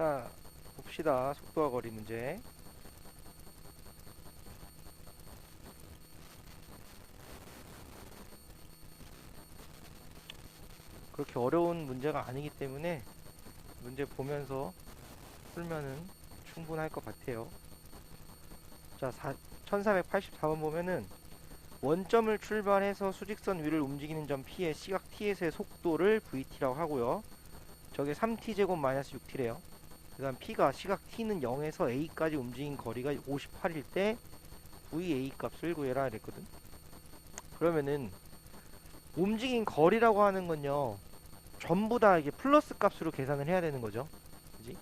자, 봅시다. 속도와 거리 문제. 그렇게 어려운 문제가 아니기 때문에 문제 보면서 풀면은 충분할 것 같아요. 자, 1484번 보면은 원점을 출발해서 수직선 위를 움직이는 점 P의 시각 T에서의 속도를 VT라고 하고요. 저게 3t 제곱 마이너스 6t래요. 그 다음 p가 시각 t는 0에서 a까지 움직인 거리가 58일 때 va 값을 구해라 이랬거든. 그러면은 움직인 거리라고 하는 건요. 전부 다 이게 플러스 값으로 계산을 해야 되는 거죠. 그지?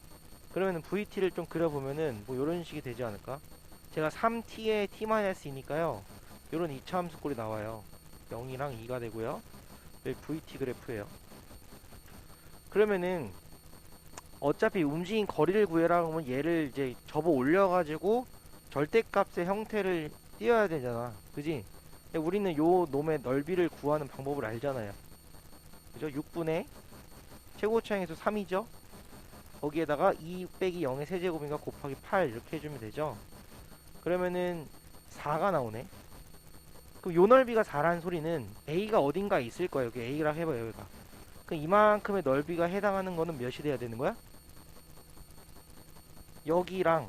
그러면은 vt를 좀 그려보면은 뭐 이런 식이 되지 않을까? 제가 3t에 t-2니까요. 이런 2차 함수꼴이 나와요. 0이랑 2가 되고요. vt 그래프예요. 그러면은 어차피 움직인 거리를 구해라 하면 얘를 이제 접어 올려가지고 절대값의 형태를 띄어야 되잖아 그지? 우리는 요 놈의 넓이를 구하는 방법을 알잖아요 그죠? 6분의 최고차항에서 3이죠? 거기에다가 2 빼기 0의 세제곱인가 곱하기 8 이렇게 해주면 되죠? 그러면은 4가 나오네 그럼 요 넓이가 4라는 소리는 A가 어딘가에 있을 거예요 여기 A라 해봐요 여기가 그럼 이만큼의 넓이가 해당하는 거는 몇이 돼야 되는 거야? 여기랑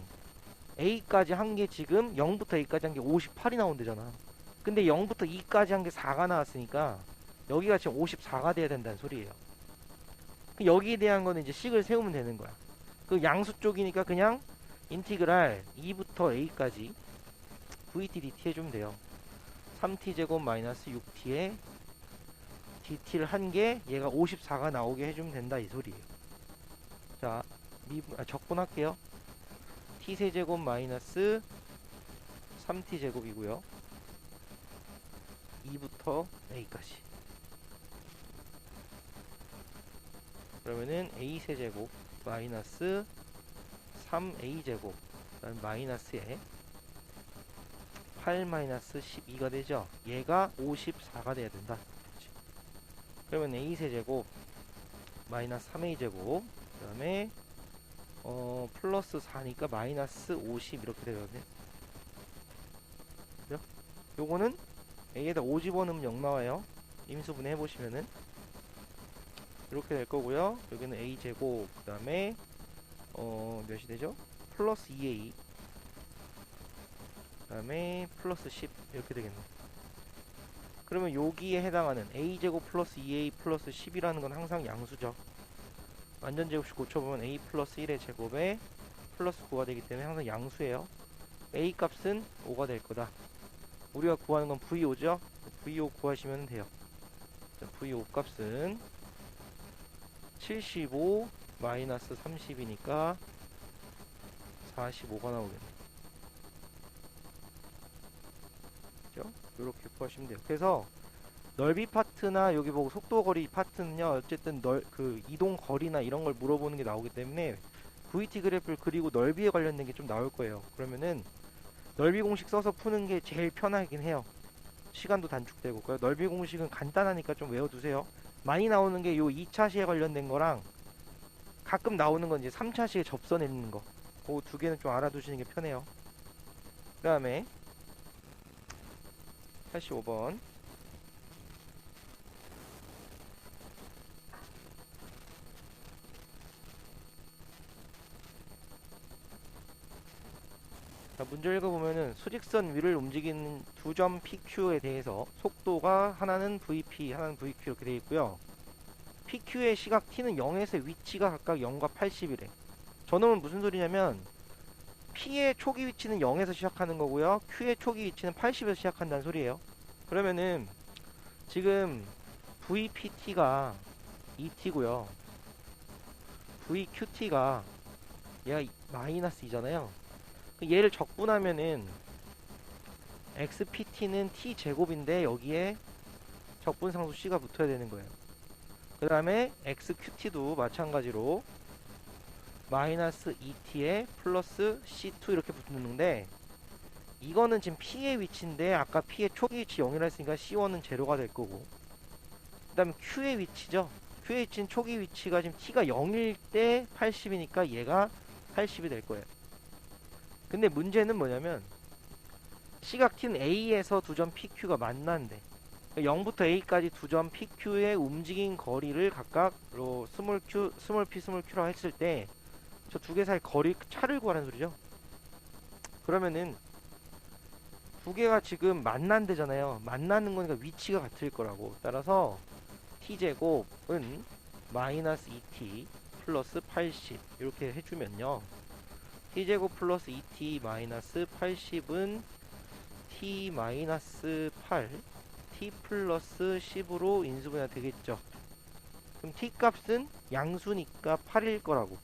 A까지 한 게 지금 0부터 A까지 한 게 58이 나온대잖아. 근데 0부터 2까지 한 게 4가 나왔으니까 여기가 지금 54가 돼야 된다는 소리예요. 그 여기에 대한 거는 이제 식을 세우면 되는 거야. 그 양수 쪽이니까 그냥 인티그랄 2부터 A까지 VT DT 해주면 돼요. 3t 제곱 마이너스 6t에 DT를 한 게 얘가 54가 나오게 해주면 된다 이 소리예요. 자, 미분, 아, 적분할게요. T 세제곱 마이너스 3t 제곱이고요. 2부터 a까지. 그러면은 a 세제곱 마이너스 3a 제곱 그다음 마이너스에 8 마이너스 12가 되죠. 얘가 54가 돼야 된다. 그치? 그러면 a 세제곱 마이너스 3a 제곱 그 다음에 어 플러스 4니까 마이너스 50 이렇게 되거든요. 그죠? 요거는 a에다 5 집어넣으면 0 나와요. 임수분해 해보시면은 이렇게 될 거고요. 여기는 a 제곱 그 다음에 어 몇이 되죠? 플러스 2a 그 다음에 플러스 10 이렇게 되겠네. 그러면 여기에 해당하는 a 제곱 플러스 2a 플러스 10이라는 건 항상 양수죠. 완전 제곱식 고쳐보면 a 플러스 1의 제곱에 플러스 9가 되기 때문에 항상 양수예요. a 값은 5가 될 거다. 우리가 구하는 건 v5죠? v5 구하시면 돼요. 자, v5 값은 75 마이너스 30이니까 45가 나오겠네. 그죠? 이렇게 구하시면 돼요. 그래서 넓이 파트나 여기 보고 속도 거리 파트는요 어쨌든 넓 그 이동 거리나 이런 걸 물어보는 게 나오기 때문에 VT 그래프를 그리고 넓이에 관련된 게 좀 나올 거예요. 그러면은 넓이 공식 써서 푸는 게 제일 편하긴 해요. 시간도 단축되고. 그 넓이 공식은 간단하니까 좀 외워두세요. 많이 나오는 게 요 2차 시에 관련된 거랑 가끔 나오는 건 이제 3차 시에 접선 있는 거. 그 두 개는 좀 알아두시는 게 편해요. 그 다음에 85번 자, 문제 읽어보면은 수직선 위를 움직이는 두 점 PQ에 대해서 속도가 하나는 VP, 하나는 VQ 이렇게 되어 있고요. PQ의 시각 T는 0에서 위치가 각각 0과 80이래. 저놈은 무슨 소리냐면 P의 초기 위치는 0에서 시작하는 거고요. Q의 초기 위치는 80에서 시작한다는 소리예요. 그러면은 지금 VPT가 2T고요. VQT가 얘가 마이너스 2잖아요. 그 얘를 적분하면은 xpt는 t 제곱인데 여기에 적분 상수 c가 붙어야 되는 거예요. 그 다음에 xqt도 마찬가지로 마이너스 2t에 플러스 c2 이렇게 붙는데 이거는 지금 p의 위치인데 아까 p의 초기 위치 0이라 했으니까 c1은 제로가 될 거고 그 다음에 q의 위치죠. QH는 초기 위치가 지금 T가 0일 때 80이니까 얘가 80이 될 거예요. 근데 문제는 뭐냐면 시각 T는 A에서 두 점 PQ가 만난대. 0부터 A까지 두 점 PQ의 움직인 거리를 각각 로 스몰 Q, 스몰 P, 스몰 Q라고 했을 때 저 두 개 사이 거리 차를 구하라는 소리죠. 그러면은 두 개가 지금 만난대잖아요. 만나는 거니까 위치가 같을 거라고. 따라서 t제곱은 마이너스 2t 플러스 80 이렇게 해주면요. T제곱 플러스 2t 마이너스 80은 t 마이너스 8 t 플러스 10으로 인수분해 되겠죠. 그럼 t 값은 양수니까 8일 거라고.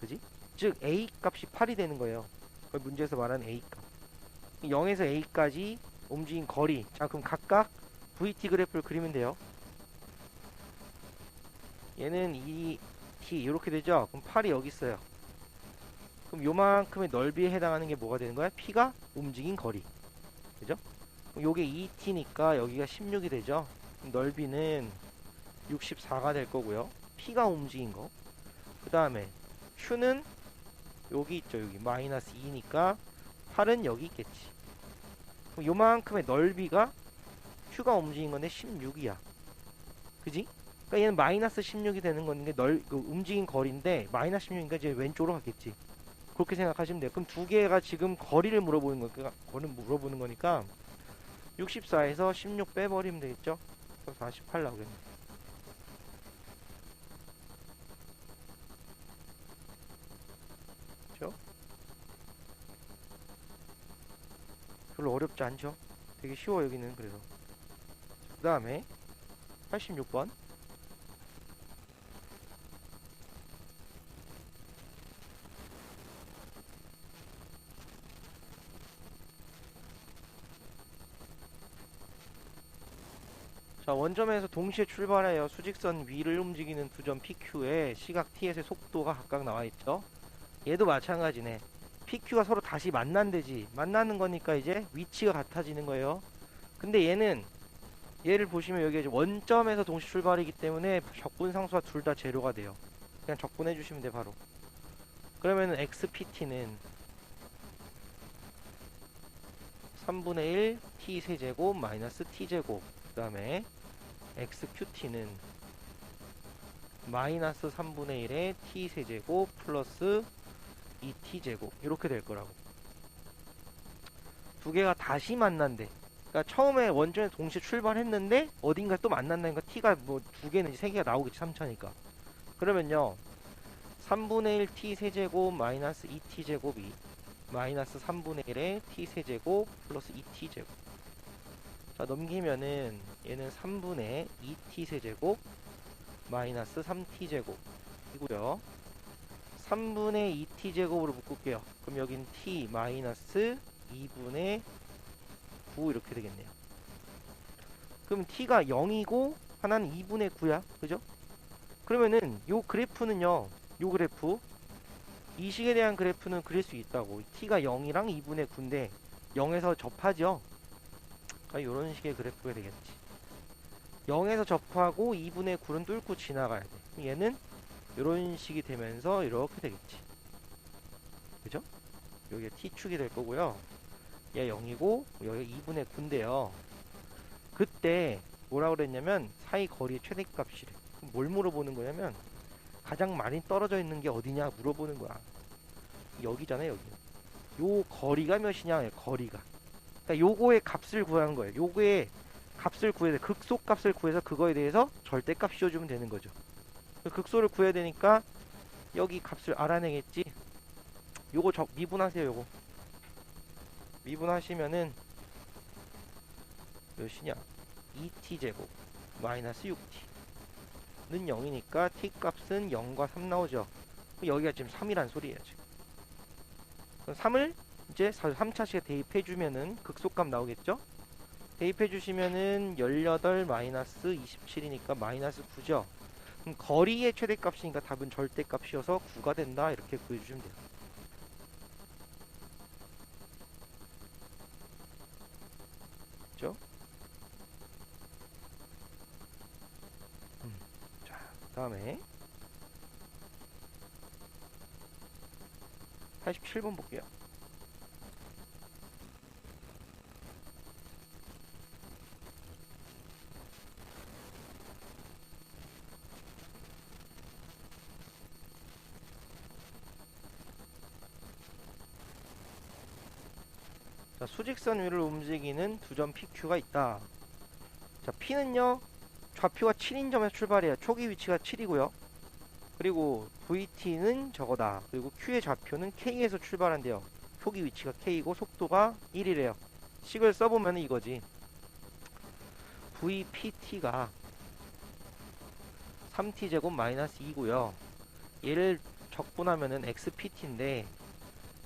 그지? 즉 a 값이 8이 되는 거예요. 그 문제에서 말하는 a 값. 0에서 a까지 움직인 거리. 자, 그럼 각각 vt 그래프를 그리면 돼요. 얘는 2t 이렇게 되죠? 그럼 8이 여기 있어요. 그럼 요만큼의 넓이에 해당하는 게 뭐가 되는 거야? p가 움직인 거리. 그죠? 요게 2t니까 여기가 16이 되죠? 넓이는 64가 될 거고요. p가 움직인 거. 그 다음에 q는 여기 있죠. 여기 마이너스 2니까 8은 여기 있겠지. 그럼 요만큼의 넓이가 q가 움직인 건데 16이야. 그지? 그러니까 얘는 마이너스 16이 되는 건데 넓, 그 움직인 거리인데 마이너스 16이니까 이제 왼쪽으로 가겠지. 그렇게 생각하시면 돼요. 그럼 두 개가 지금 거리를 물어보는 거니까 거리를 물어보는 거니까 64에서 16 빼버리면 되겠죠? 그럼 48 나오겠네. 그죠? 별로 어렵지 않죠? 되게 쉬워 여기는 그래서 그 다음에 86번 자 원점에서 동시에 출발하여 수직선 위를 움직이는 두 점 PQ에 시각 TS의 속도가 각각 나와 있죠. 얘도 마찬가지네. PQ가 서로 다시 만난대지. 만나는 거니까 이제 위치가 같아지는 거예요. 근데 얘는 얘를 보시면 여기 이제 원점에서 동시 출발이기 때문에 적분 상수가 둘다 제로가 돼요. 그냥 적분해 주시면 돼 바로. 그러면은 XPT는 3분의 1 T 세제곱 마이너스 T제곱 그 다음에 XQT는 마이너스 3분의 1의 T 세제곱 플러스 2T제곱. 이렇게 될 거라고. 두 개가 다시 만난대. 그러니까 처음에 원점에 동시에 출발했는데 어딘가 또 만난다니까 T가 뭐 두 개는지 세 개가 나오겠지 3차니까. 그러면요 3분의 1 T 세제곱 마이너스 2T제곱이 마이너스 3분의 1의 T 세제곱 플러스 2T제곱 자 넘기면은 얘는 3분의 2T 세제곱 마이너스 3T제곱 이고요 3분의 2t 제곱으로 묶을게요. 그럼 여긴 t 마이너스 2분의 9 이렇게 되겠네요. 그럼 t가 0이고 하나는 2분의 9야. 그죠? 그러면은 요 그래프는요. 요 그래프 이 식에 대한 그래프는 그릴 수 있다고. t가 0이랑 2분의 9인데 0에서 접하죠. 그러니까 요런 식의 그래프가 되겠지. 0에서 접하고 2분의 9는 뚫고 지나가야 돼. 얘는 이런 식이 되면서 이렇게 되겠지. 그죠? 여기가 t축이 될 거고요. 얘 0이고 여기 2분의 9인데요. 그때 뭐라 그랬냐면 사이 거리의 최대값이래. 뭘 물어보는 거냐면 가장 많이 떨어져 있는 게 어디냐 물어보는 거야. 여기잖아요, 여기. 요 거리가 몇이냐, 거리가. 그러니까 요거의 값을 구하는 거예요. 요거의 값을 구해서 극소 값을 구해서 그거에 대해서 절대값 씌워주면 되는 거죠. 그 극소를 구해야 되니까 여기 값을 알아내겠지. 요거 적 미분하세요, 요거. 미분하시면은 몇이냐? 2t 제곱 마이너스 6t는 0이니까 t 값은 0과 3 나오죠. 여기가 지금 3이란 소리예요, 지금. 그럼 3을 이제 3차식에 대입해주면은 극소값 나오겠죠? 대입해주시면은 18 마이너스 27이니까 마이너스 9죠? 그럼 거리의 최대값이니까 답은 절대값이어서 9가 된다 이렇게 구해주시면 돼요. 그죠? 음, 자, 다음에 87번 볼게요. 수직선 위를 움직이는 두 점 PQ가 있다. 자, P는요, 좌표가 7인 점에서 출발해요. 초기 위치가 7이고요. 그리고 VT는 저거다. 그리고 Q의 좌표는 K에서 출발한대요. 초기 위치가 K이고 속도가 1이래요. 식을 써보면 이거지. VPT가 3T제곱 마이너스 2고요. 얘를 적분하면은 XPT인데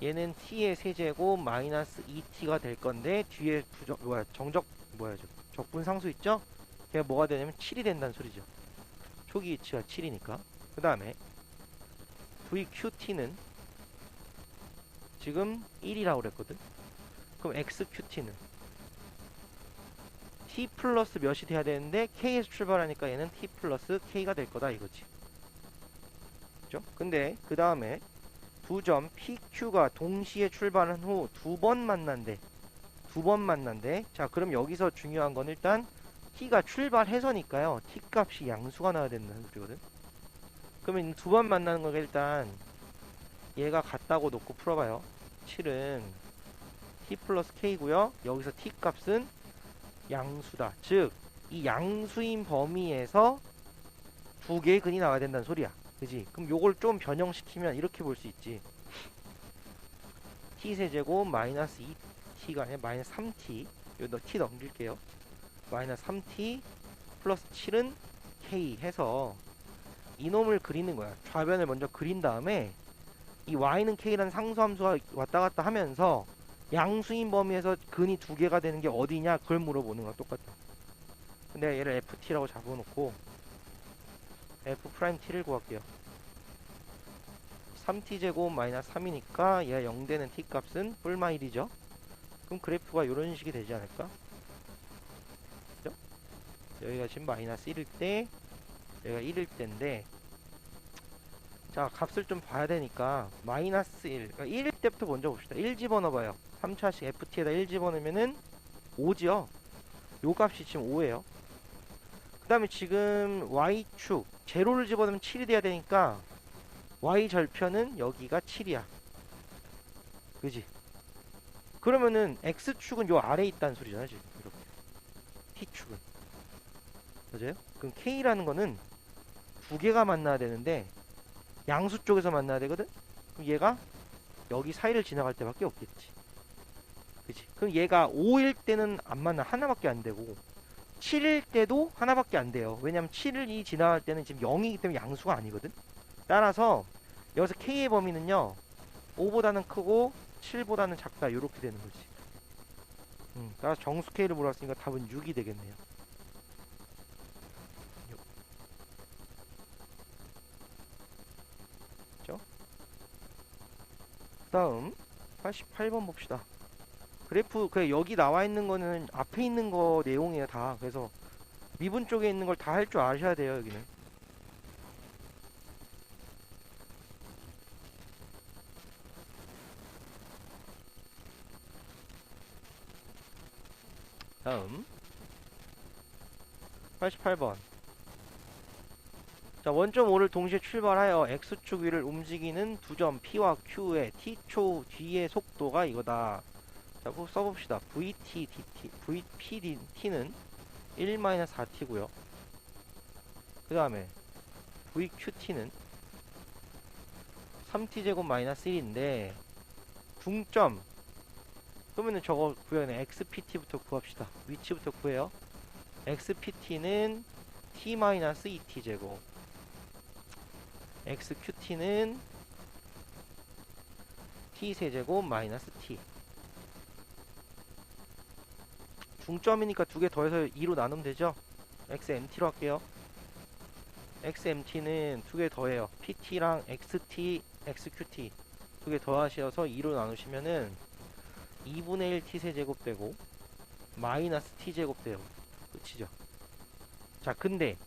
얘는 t의 세제곱 마이너스 2t가 될 건데 뒤에 부정 뭐야 정적 뭐야 저 적분 상수 있죠? 걔가 뭐가 되냐면 7이 된다는 소리죠. 초기 위치가 7이니까. 그 다음에 VQT는 지금 1이라고 그랬거든. 그럼 XQT는 t 플러스 몇이 돼야 되는데 k에서 출발하니까 얘는 t 플러스 k가 될 거다 이거지. 그죠? 근데 그 다음에 두 점 PQ가 동시에 출발한 후 두 번 만난대. 두 번 만난대. 자, 그럼 여기서 중요한 건 일단 T가 출발해서니까요. T 값이 양수가 나와야 된다는 소리거든. 그러면 두 번 만나는 거가 일단 얘가 같다고 놓고 풀어봐요. 7은 T 플러스 K고요. 여기서 T 값은 양수다. 즉, 이 양수인 범위에서 두 개의 근이 나와야 된다는 소리야. 그지? 그럼 요걸 좀 변형시키면 이렇게 볼 수 있지. t 세제곱 마이너스 2t가 아니라 마이너스 3t. 여기 t 넘길게요. 마이너스 3t 플러스 7은 k 해서 이놈을 그리는 거야. 좌변을 먼저 그린 다음에 이 y는 k라는 상수함수가 왔다 갔다 하면서 양수인 범위에서 근이 두 개가 되는 게 어디냐 그걸 물어보는 거야 똑같아. 근데 얘를 ft라고 잡아놓고 f 프라임 t를 구할게요. 3t제곱 마이너스 3이니까 얘가 0 되는 t 값은 뿔마 1이죠. 그럼 그래프가 이런 식이 되지 않을까? 그죠? 여기가 지금 마이너스 1일 때 여기가 1일 때인데 자 값을 좀 봐야 되니까 마이너스 1 그러니까 1일 때부터 먼저 봅시다 1 집어넣어봐요 3차식 ft에다 1 집어넣으면은 5지요 요 값이 지금 5예요 그 다음에 지금 y축 제로를 집어넣으면 7이 돼야 되니까 y 절편은 여기가 7이야. 그지? 그러면은 x축은 요 아래에 있다는 소리잖아, 지금. 이렇게. t축은. 맞아요? 그럼 k라는 거는 두 개가 만나야 되는데 양수 쪽에서 만나야 되거든? 그럼 얘가 여기 사이를 지나갈 때밖에 없겠지. 그지? 그럼 얘가 5일 때는 안 만나. 하나밖에 안 되고 7일 때도 하나밖에 안 돼요. 왜냐면 7일이 지나갈 때는 지금 0이기 때문에 양수가 아니거든? 따라서 여기서 K의 범위는요 5보다는 크고 7보다는 작다 이렇게 되는 거지 음, 따라서 정수 K를 물었으니까 답은 6이 되겠네요 6. 그죠? 다음 88번 봅시다 그래프 그 여기 나와 있는 거는 앞에 있는 거 내용이에요 다. 그래서 미분 쪽에 있는 걸 다 할 줄 아셔야 돼요 여기는. 다음. 88번. 자 원점 5를 동시에 출발하여 X축 위를 움직이는 두 점 P와 Q의 T초 뒤의 속도가 이거다 자 써봅시다. VT, DT, VP, T는 1-4T고요. 그 다음에 VQT는 3T제곱 마이너스 1인데 중점. 그러면은 저거 구해내 xpt부터 구합시다. 위치부터 구해요. xpt는 t-2t 제곱. Xqt는 t 세제곱 마이너스 t 중점이니까 두 개 더해서 2로 나누면 되죠? xmt로 할게요. xmt는 두 개 더해요. pt랑 xt, xqt 두 개 더하셔서 2로 나누시면은 2분의 1 t세제곱 되고 마이너스 t제곱 돼요 끝이죠 자 근데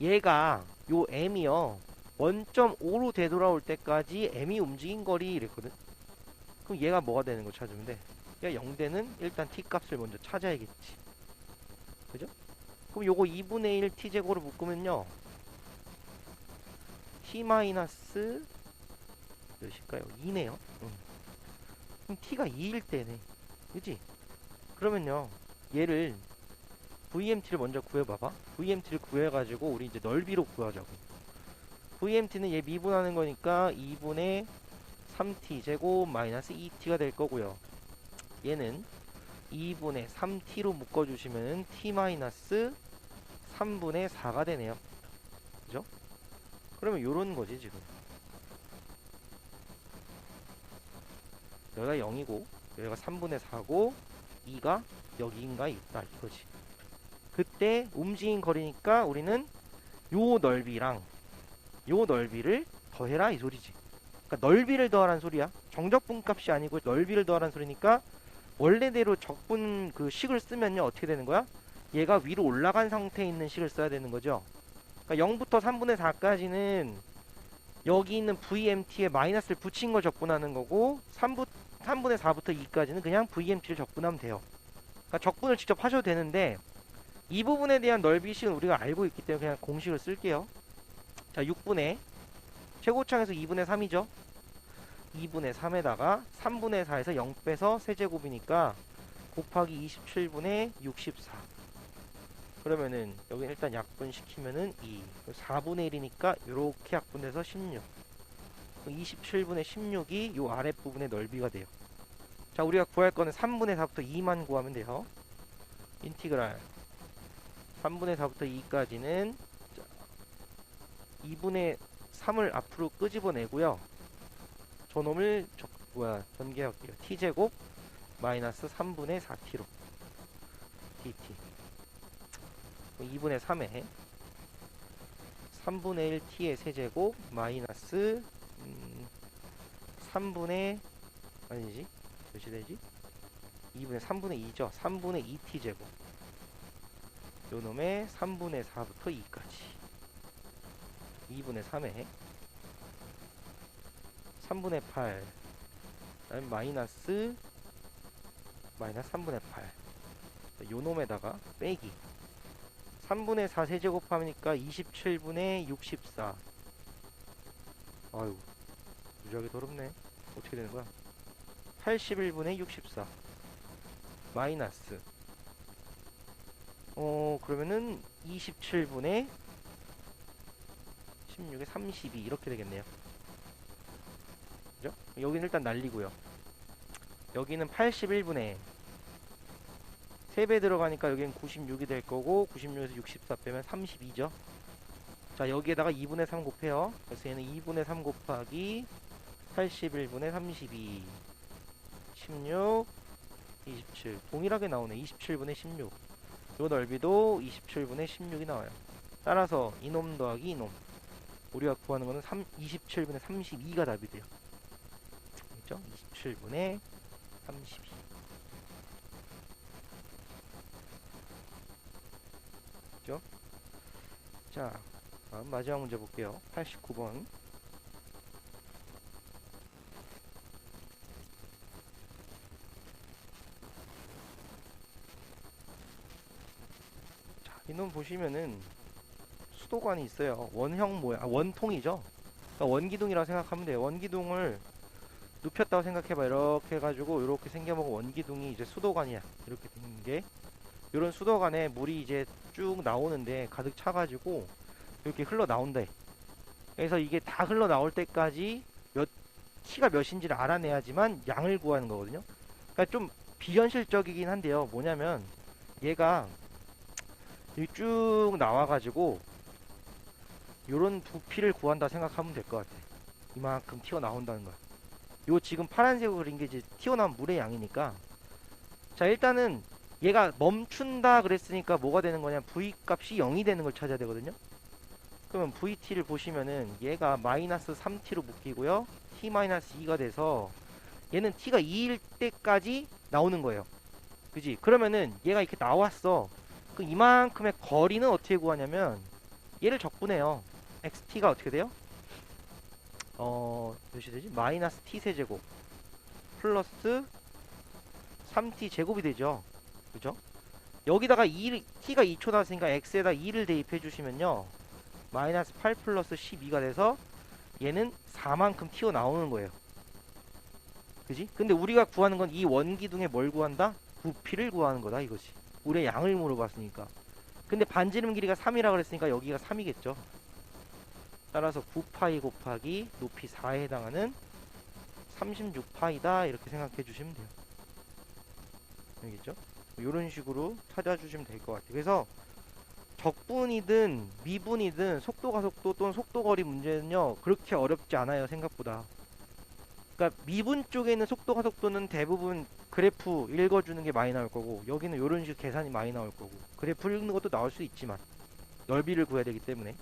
얘가 요 m이요 1.5로 되돌아올 때까지 m이 움직인 거리 이랬거든 그럼 얘가 뭐가 되는 거 찾으면 돼 얘가 0되는 일단 t 값을 먼저 찾아야겠지 그죠? 그럼 요거 2분의 1 t제곱으로 묶으면요 t 마이너스 몇일까요? 2네요 응. 그럼 t가 2일 때네 그지? 그러면요 얘를 VMT를 먼저 구해봐봐. VMT를 구해가지고 우리 이제 넓이로 구하자고. VMT는 얘 미분하는 거니까 2분의 3t 제곱 마이너스 2t가 될 거고요. 얘는 2분의 3t로 묶어주시면 t 마이너스 3분의 4가 되네요. 그죠? 그러면 요런 거지 지금. 여기가 0이고 여기가 3분의 4고 2가 여기인가 있다 이거지. 그때 움직인 거리니까 우리는 요 넓이랑 요 넓이를 더해라 이 소리지. 그러니까 넓이를 더하란 소리야. 정적 분 값이 아니고 넓이를 더하란 소리니까 원래대로 적분 그 식을 쓰면요 어떻게 되는 거야? 얘가 위로 올라간 상태에 있는 식을 써야 되는 거죠. 그러니까 0부터 3분의 4까지는 여기 있는 VMT에 마이너스를 붙인 걸 적분하는 거고 3부, 3분의 4부터 2까지는 그냥 VMT를 적분하면 돼요. 그러니까 적분을 직접 하셔도 되는데 이 부분에 대한 넓이식은 우리가 알고 있기 때문에 그냥 공식을 쓸게요. 자, 6분의 최고창에서 2분의 3이죠. 2분의 3에다가 3분의 4에서 0 빼서 세제곱이니까 곱하기 27분의 64. 그러면은 여기 일단 약분시키면은 2. 4분의 1이니까 이렇게 약분돼서 16. 27분의 16이 요 아랫부분의 넓이가 돼요. 자, 우리가 구할 거는 3분의 4부터 2만 구하면 돼요. 인티그랄 3분의 4부터 2까지는 2분의 3을 앞으로 끄집어내고요. 저놈을 저, 뭐야 전개할게요. t제곱 마이너스 3분의 4t로 dt 2분의 3에 3분의 1 t의 세제곱 마이너스 음, 3분의 아니지 몇이 되지? 2분의 3분의 2죠. 3분의 2t 제곱 요 놈의 3분의 4부터 2까지 2분의 3에 3분의 8 그다음에 마이너스 마이너스 3분의 8 요 놈에다가 빼기. 3분의 4 세제곱하니까 27분의 64 아유 무지하게 더럽네. 어떻게 되는 거야? 81분의 64 마이너스. 어 그러면은 27분의 16에 32 이렇게 되겠네요 그죠? 여기는 일단 날리고요 여기는 81분의 3배 들어가니까 여기는 96이 될 거고 96에서 64 빼면 32죠 자 여기에다가 2분의 3 곱해요 그래서 얘는 2분의 3 곱하기 81분의 32 16 27 동일하게 나오네 27분의 16 요 넓이도 27분의 16이 나와요. 따라서 이놈 더하기 이놈. 우리가 구하는 거는 3, 27분의 32가 답이 돼요. 그죠? 27분의 32. 그죠? 자, 다음 마지막 문제 볼게요. 89번. 이놈 보시면은 수도관이 있어요. 원형 모양, 아, 원통이죠. 그러니까 원기둥이라고 생각하면 돼요. 원기둥을 눕혔다고 생각해봐. 이렇게 해가지고 이렇게 생겨먹은 원기둥이 이제 수도관이야. 이렇게 되는 게 이런 수도관에 물이 이제 쭉 나오는데 가득 차가지고 이렇게 흘러 나온다. 그래서 이게 다 흘러 나올 때까지 몇 키가 몇인지를 알아내야지만 양을 구하는 거거든요. 그러니까 좀 비현실적이긴 한데요. 뭐냐면 얘가 쭉 나와가지고 요런 부피를 구한다 생각하면 될 것 같아 이만큼 튀어나온다는 거야 요 지금 파란색으로 그린 게 이제 튀어나온 물의 양이니까. 자 일단은 얘가 멈춘다 그랬으니까 뭐가 되는 거냐? V 값이 0이 되는 걸 찾아야 되거든요. 그러면 vt를 보시면은 얘가 마이너스 3t로 묶이고요. T 마이너스 2가 돼서 얘는 t가 2일 때까지 나오는 거예요. 그지? 그러면은 얘가 이렇게 나왔어. 그 이만큼의 거리는 어떻게 구하냐면 얘를 적분해요. xt가 어떻게 돼요? 어, 몇이 되지? 마이너스 t 세제곱 플러스 3t 제곱이 되죠. 그죠? 여기다가 2, t가 2초 나왔으니까 x에다 2를 대입해 주시면요. 마이너스 8 플러스 12가 돼서 얘는 4만큼 튀어나오는 거예요. 그지? 근데 우리가 구하는 건 이 원기둥에 뭘 구한다? 부피를 구하는 거다 이거지. 우리의 양을 물어봤으니까. 근데 반지름 길이가 3이라 그랬으니까 여기가 3이겠죠. 따라서 9파이 곱하기 높이 4에 해당하는 36파이다 이렇게 생각해 주시면 돼요. 알겠죠? 이런 식으로 찾아주시면 될 것 같아요. 그래서 적분이든 미분이든 속도가 속도 또는 속도거리 문제는요 그렇게 어렵지 않아요 생각보다. 그러니까 미분 쪽에 있는 속도가 속도는 대부분 그래프 읽어주는 게 많이 나올 거고 여기는 이런 식 계산이 많이 나올 거고 그래프 읽는 것도 나올 수 있지만 넓이를 구해야 되기 때문에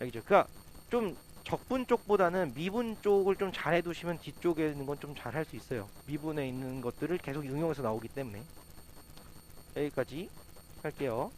알겠죠? 그러니까 좀 적분 쪽보다는 미분 쪽을 좀 잘 해두시면 뒤쪽에 있는 건 좀 잘 할 수 있어요. 미분에 있는 것들을 계속 응용해서 나오기 때문에 여기까지 할게요.